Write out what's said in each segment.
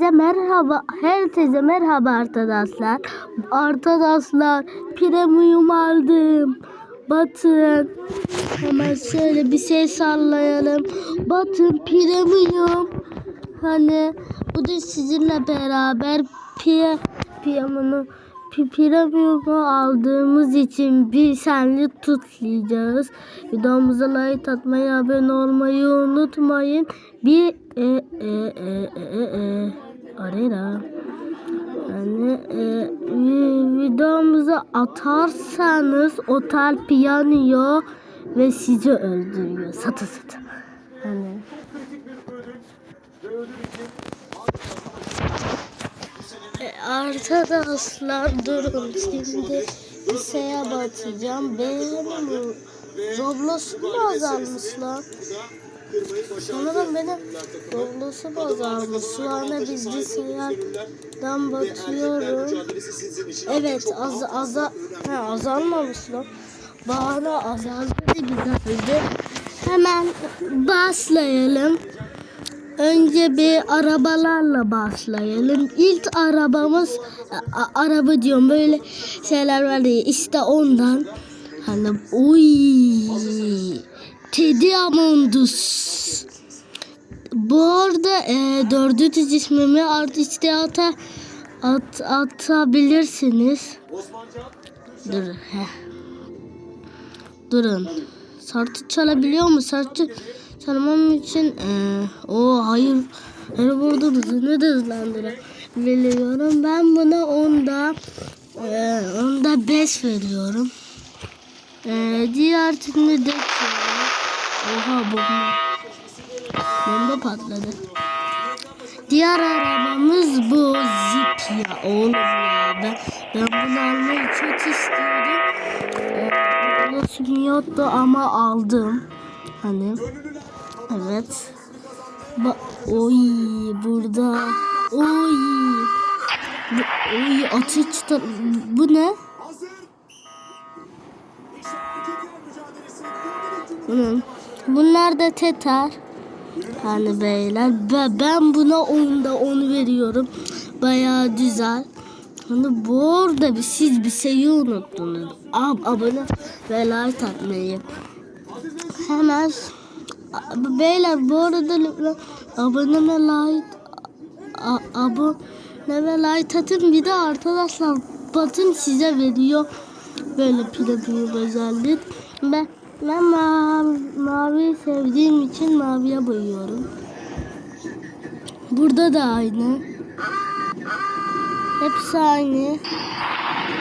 Herkese merhaba. Herkese merhaba arkadaşlar. Arkadaşlar premium aldım. Batın. Hemen şöyle bir şey sallayalım. Batın premium. Hani bu da sizinle beraber piye piyamını premium'u aldığımız için bir senlik tutlayacağız. Videomuza like atmayı, abone olmayı unutmayın. Bir e e e e e arera. Yani e, vi- videomuza atarsanız otel piyano ve sizi öldürüyor. Satı satı. Hani E, Arkadaşlar durun şimdi bir batacağım. Benim bu Roblox'um mu azalmış lan? Sanırım benim Roblox'um azalmış. Şu anda bilgisayardan batıyorum. Evet az, az, ha, azalmamış lan. Bana azaldı güzeldi. Hemen başlayalım. Önce bir arabalarla başlayalım. İlk arabamız a- araba diyorum böyle şeyler var ya işte ondan. Hani uy Teddy Amondus. Bu arada e, dördü diz ismimi artık ata, at, atabilirsiniz. Dur. Heh. Durun. Sartı çalabiliyor mu? Sartı çalmam için eee o hayır. Hayır burada hızını da hızlandırabiliyorum. Ben buna onda eee onda 5 veriyorum. Eee diğer türlü de Oha bomba. Bomba patladı. Diğer arabamız bu Zip ya oğlum ya. Ben, ben bunu almayı çok istiyordum. Ee, Nasıl yoktu ama aldım. Hani evet. Ba oy burada. Oy. Bu, oy ateş çıtar. Bu ne? Bunun. Bunlar da tetar. Hani beyler Ve ben buna onda 10 veriyorum. Bayağı güzel. Hani bu arada bir siz bir şeyi unuttunuz. Ab abone ve like atmayı. Hemen beyler bu arada lütfen abone ve like abone ve like atın bir de arkadaşlar batın size veriyor böyle premium özellik. Ben ben mavi, mavi sevdiğim için maviye boyuyorum. Burada da aynı. Hepsi aynı.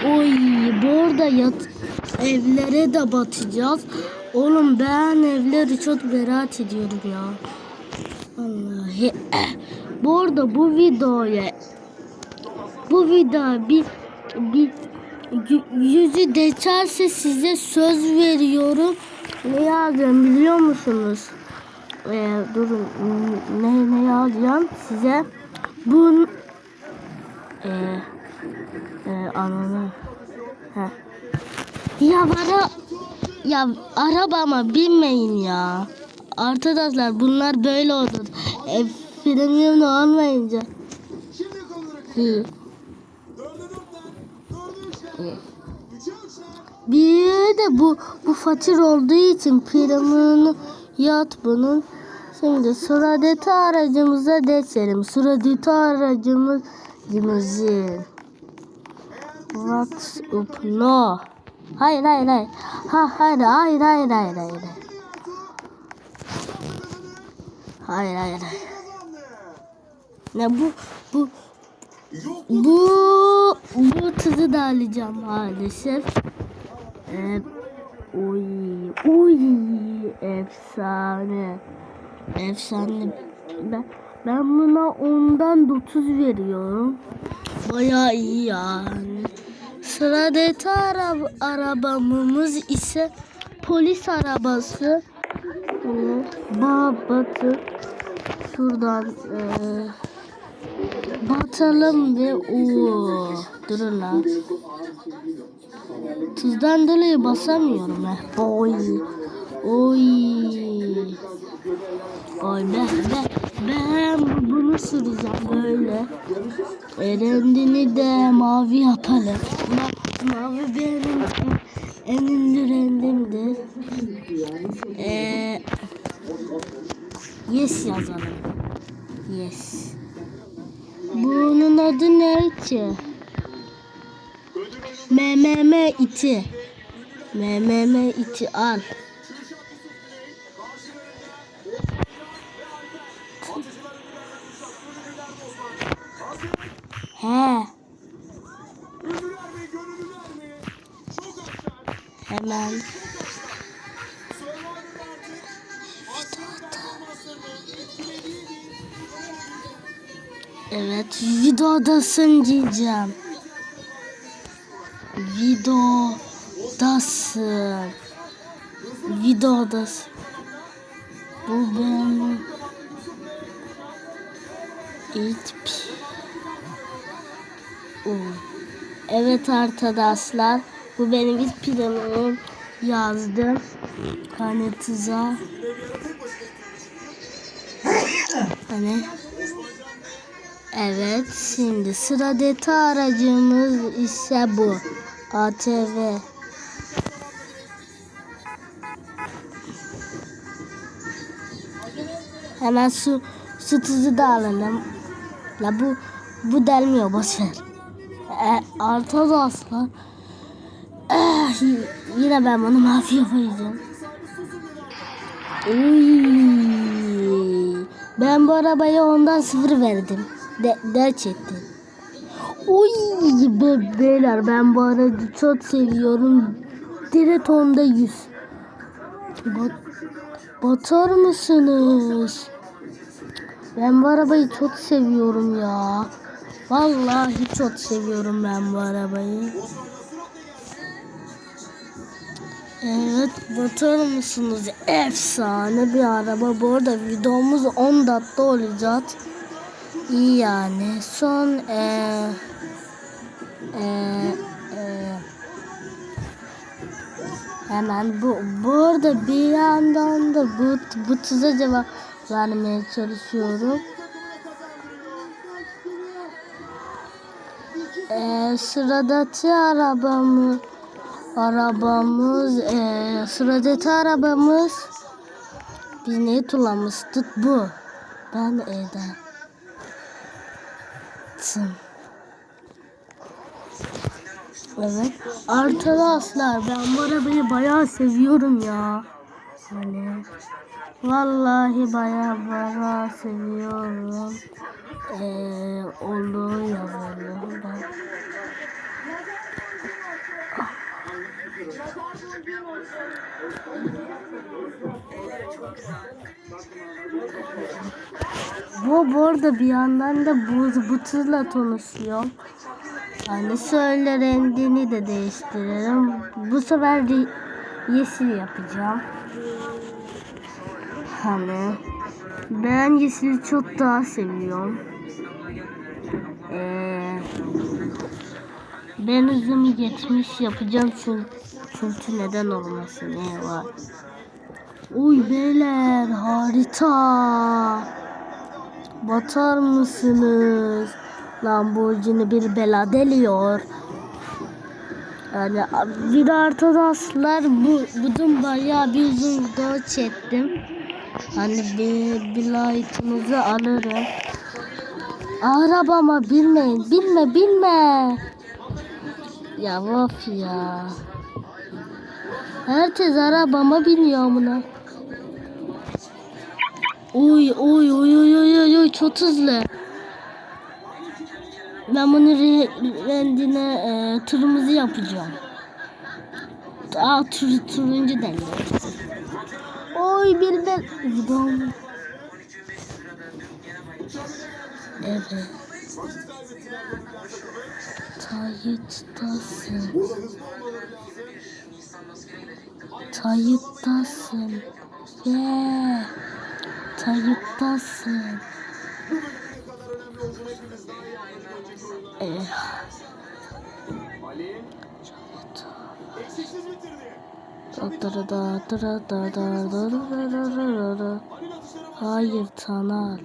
Oy burada yat evlere de batacağız. Oğlum ben evleri çok merak ediyorum ya. Vallahi. Bu arada bu videoya bu video bir bir yüzü geçerse size söz veriyorum. Ne yazacağım biliyor musunuz? Ee, durun ne ne yazacağım size? Bun ee, e, ananı. Heh. Ya bana ya arabama binmeyin ya. Arkadaşlar bunlar böyle oldu. E, premium olmayınca. Hı. Bir de bu bu fakir olduğu için premium'unu yat bunun. Şimdi sıradaki aracımıza geçelim. Sıradaki aracımız limuzin. What's up? No. Hayır hayır hayır. Ha hayır hayır hayır hayır hayır. Hayır hayır hayır. Ne bu bu bu tızı da alacağım maalesef. Ee, oy oy efsane. Efsane. Ben, ben buna ondan 9 veriyorum. Bayağı iyi yani. Sıradaki araba, arabamız ise polis arabası. Hani Babatı. Şuradan eee batalım ve o durun lan. Tuzdan dolayı basamıyorum he. Oy. Oy. Oy be be. Ben bu- bunu süreceğim böyle. Rendini de mavi yapalım. Ma- mavi benim en, en ünlü rendimdir. Ee, yes yazalım. Yes. Bunun adı ne ki? MMM iti. MMM iti al. He. Hemen. Evet, videodasın diyeceğim. Videodasın. Videodasın. Bu benim ilk. Evet arkadaşlar, bu benim ilk planım yazdım kanıtıza. Hani Evet, şimdi sıradaki aracımız ise bu. ATV. Hemen su su tuzu da alalım. La bu bu delmiyor boş. E, arkadaşlar eh, yine ben bunu mafi yapacağım. Uy, ben bu arabaya ondan sıfır verdim. De. Uy be, beyler ben bu aracı çok seviyorum. Direkt onda yüz. Bat, batar mısınız? Ben bu arabayı çok seviyorum ya. Vallahi çok seviyorum ben bu arabayı. Evet bakar mısınız? Efsane bir araba. Bu arada videomuz 10 dakika olacak. İyi yani. Son eee eee eee hemen bu bu arada bir yandan da bu bu tuza cevap vermeye çalışıyorum. Eee sıradaki arabamı arabamız eee sıradaki arabamız biz neyi kullanmıştık bu. Ben Eda. Tım. Evet. Arkadaşlar ben bu arabayı bayağı seviyorum ya. Hani vallahi bayağı bayağı seviyorum. Ee, olduğu yazılı ben. Bu bu arada bir yandan da buz butuzla tanışıyorum. Hani şöyle rengini de değiştirelim. Bu sefer yeşil yapacağım. Hani ben yeşili çok daha seviyorum. Ee, ben hızımı geçmiş yapacağım çünkü, çünkü neden olmasın ne var. Uy beyler harita. Batar mısınız? Lamborghini bir bela deliyor. Yani bir de arkadaşlar bu budum bayağı bir uzun video çektim. Hani bir, bir like'ınızı alırım. Arabama binmeyin. Binme binme. Ya of ya. Herkes arabama biniyor buna. Oy oy oy oy oy oy oy çok hızlı. Ben bunu re rendine e, turumuzu yapacağım. Aa tur, turuncu deniyor. Oy bir de Gidon. Evet. Kayıttasın. Kayıttasın. Yeah kayıttasın. Eh. Dara dara dara dara dara dara dara dara Hayır Tanal.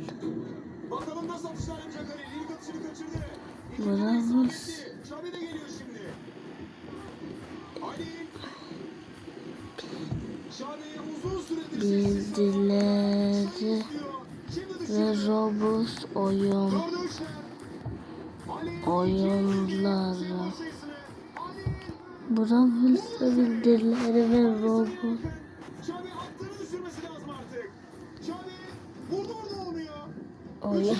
Bakalım nasıl atışlar yapacak Ali. İlk atışını kaçırdı. Bravo. bildirileri ve Roblox oyun oyunları. Brawl bildirileri ve Roblox Oyun.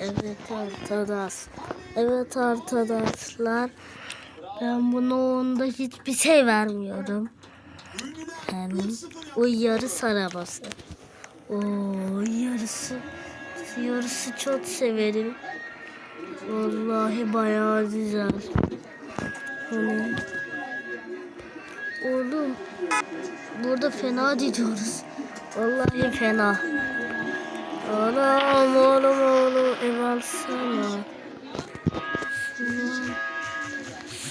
evet arkadaşlar. Evet arkadaşlar. Ben bunu onda hiçbir şey vermiyorum. Yani o yarı arabası. O yarısı. Yarısı çok severim. Vallahi bayağı güzel. Hani oğlum burada fena gidiyoruz. Vallahi fena. Oğlum oğlum oğlum ev alsana. Şu var.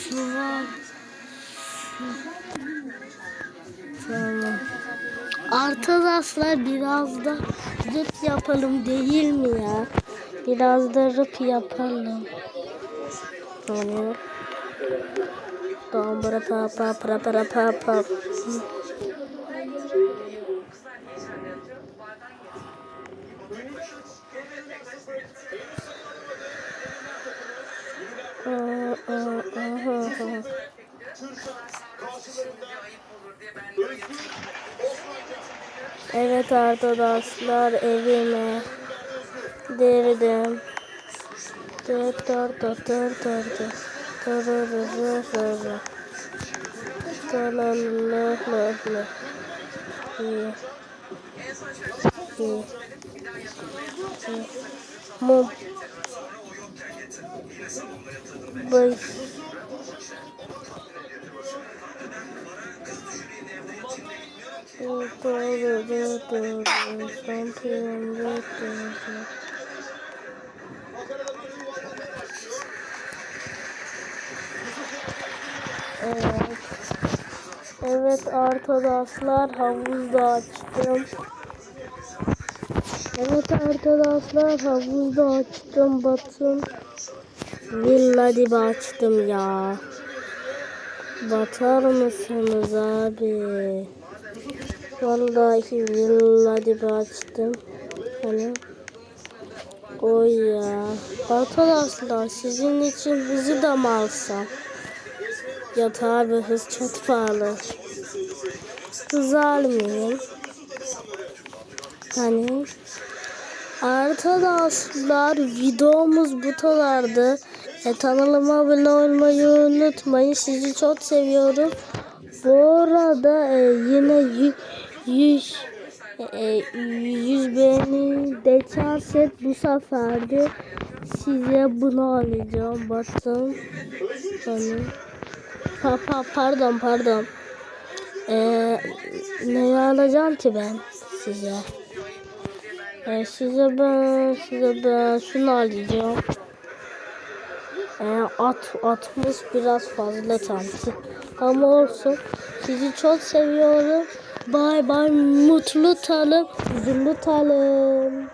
Şu var. Artan asla biraz da rıp yapalım değil mi ya? Biraz da rıp yapalım. Tamam. Dombra pa pa pra pra pa pa. Uh. Evet arkadaşlar evime girdim. Dur dur. Dur la la la la. İyi. İyi. İyi. Mum. Bay. Evet. Evet arkadaşlar havuzda açtım. Evet arkadaşlar havuzda açtım batın. Villa dibi açtım ya. Batar mısınız abi? Vallahi dibi açtım. Hani Oy ya. Arkadaşlar sizin için hızı da mı alsam? Ya tabi hız çok pahalı. Hız almayayım. Hani arkadaşlar videomuz bu kadardı. E, kanalıma abone olmayı unutmayın. Sizi çok seviyorum. Bu arada e, yine 100 100 e, 100 beğeni geçersek bu seferdi size bunu alacağım. Bakın. Hani Pa, pa, pardon pardon. Ee, neyi alacağım ki ben size? Ee, size ben size ben şunu alacağım. Ee, at atmış biraz fazla sanki. Ama olsun. Sizi çok seviyorum. Bay bay. Mutlu kalın. Huzurlu kalın.